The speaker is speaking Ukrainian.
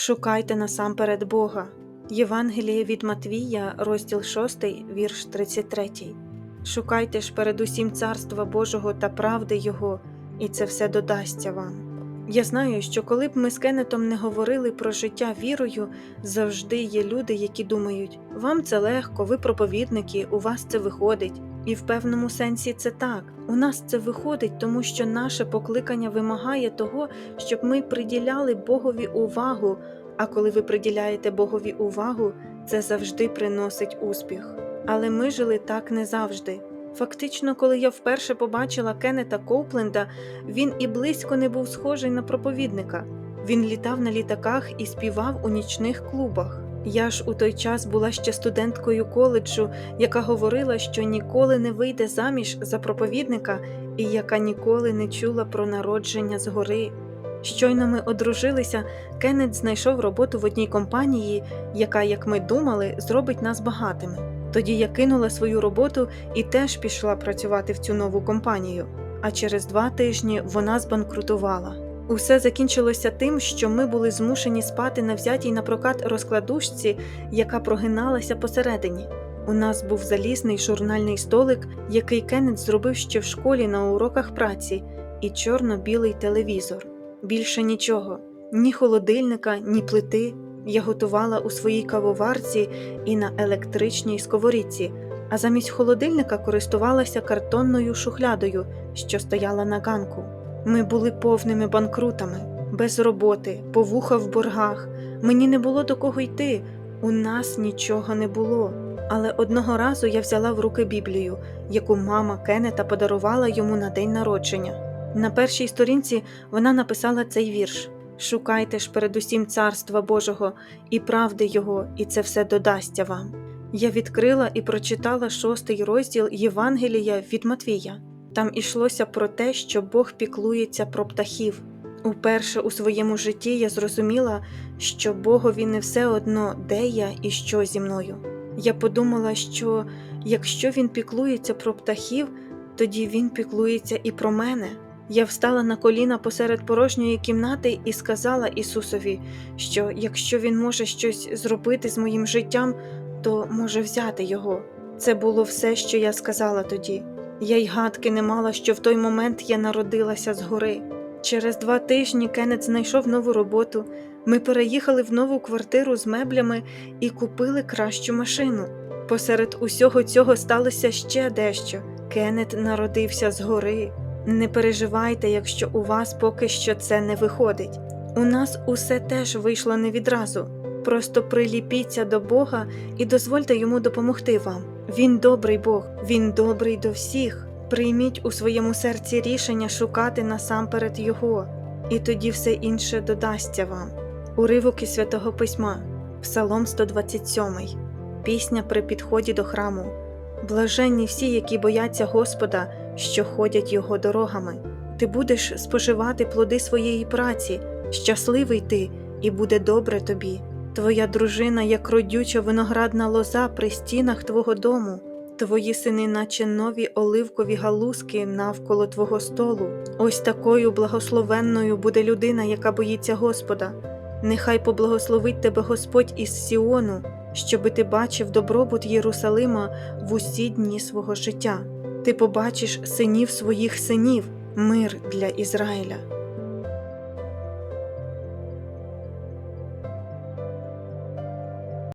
Шукайте насамперед Бога. Євангеліє від Матвія, розділ 6, вірш 33. Шукайте ж передусім царства Божого та правди Його, і це все додасться вам. Я знаю, що коли б ми з Кеннетом не говорили про життя вірою, завжди є люди, які думають: вам це легко, ви проповідники, у вас це виходить. І в певному сенсі це так. У нас це виходить, тому що наше покликання вимагає того, щоб ми приділяли Богові увагу. А коли ви приділяєте Богові увагу, це завжди приносить успіх. Але ми жили так не завжди. Фактично, коли я вперше побачила Кеннета Коупленда, він і близько не був схожий на проповідника. Він літав на літаках і співав у нічних клубах. Я ж у той час була ще студенткою коледжу, яка говорила, що ніколи не вийде заміж за проповідника і яка ніколи не чула про народження згори. Щойно ми одружилися, Кеннет знайшов роботу в одній компанії, яка, як ми думали, зробить нас багатими. Тоді я кинула свою роботу і теж пішла працювати в цю нову компанію. А через два тижні вона збанкрутувала. Усе закінчилося тим, що ми були змушені спати на взятій на прокат розкладушці, яка прогиналася посередині. У нас був залізний журнальний столик, який Кеннет зробив ще в школі на уроках праці, і чорно-білий телевізор. Більше нічого, ні холодильника, ні плити. Я готувала у своїй кавоварці і на електричній сковорідці, а замість холодильника користувалася картонною шухлядою, що стояла на ганку. Ми були повними банкрутами, без роботи, повуха в боргах. Мені не було до кого йти, у нас нічого не було. Але одного разу я взяла в руки Біблію, яку мама Кеннета подарувала йому на день народження. На першій сторінці вона написала цей вірш: Шукайте ж передусім царства Божого і правди Його, і це все додасться вам. Я відкрила і прочитала шостий розділ Євангелія від Матвія. Там ішлося про те, що Бог піклується про птахів. Уперше у своєму житті я зрозуміла, що Богові не все одно, де я і що зі мною. Я подумала, що якщо він піклується про птахів, тоді він піклується і про мене. Я встала на коліна посеред порожньої кімнати і сказала Ісусові, що якщо він може щось зробити з моїм життям, то може взяти його. Це було все, що я сказала тоді. Я й гадки не мала, що в той момент я народилася згори. Через два тижні Кеннет знайшов нову роботу. Ми переїхали в нову квартиру з меблями і купили кращу машину. Посеред усього цього сталося ще дещо. Кеннет народився згори. Не переживайте, якщо у вас поки що це не виходить. У нас усе теж вийшло не відразу. Просто приліпіться до Бога і дозвольте йому допомогти вам. Він добрий Бог, він добрий до всіх. Прийміть у своєму серці рішення шукати насамперед Його, і тоді все інше додасться вам. Уривок із святого письма, Псалом 127, пісня при підході до храму. Блаженні всі, які бояться Господа, що ходять Його дорогами. Ти будеш споживати плоди своєї праці, щасливий ти, і буде добре тобі. Твоя дружина, як родюча виноградна лоза при стінах твого дому, твої сини, наче нові оливкові галузки навколо твого столу. Ось такою благословенною буде людина, яка боїться Господа. Нехай поблагословить тебе Господь із Сіону, щоби ти бачив добробут Єрусалима в усі дні свого життя. Ти побачиш синів своїх синів, мир для Ізраїля.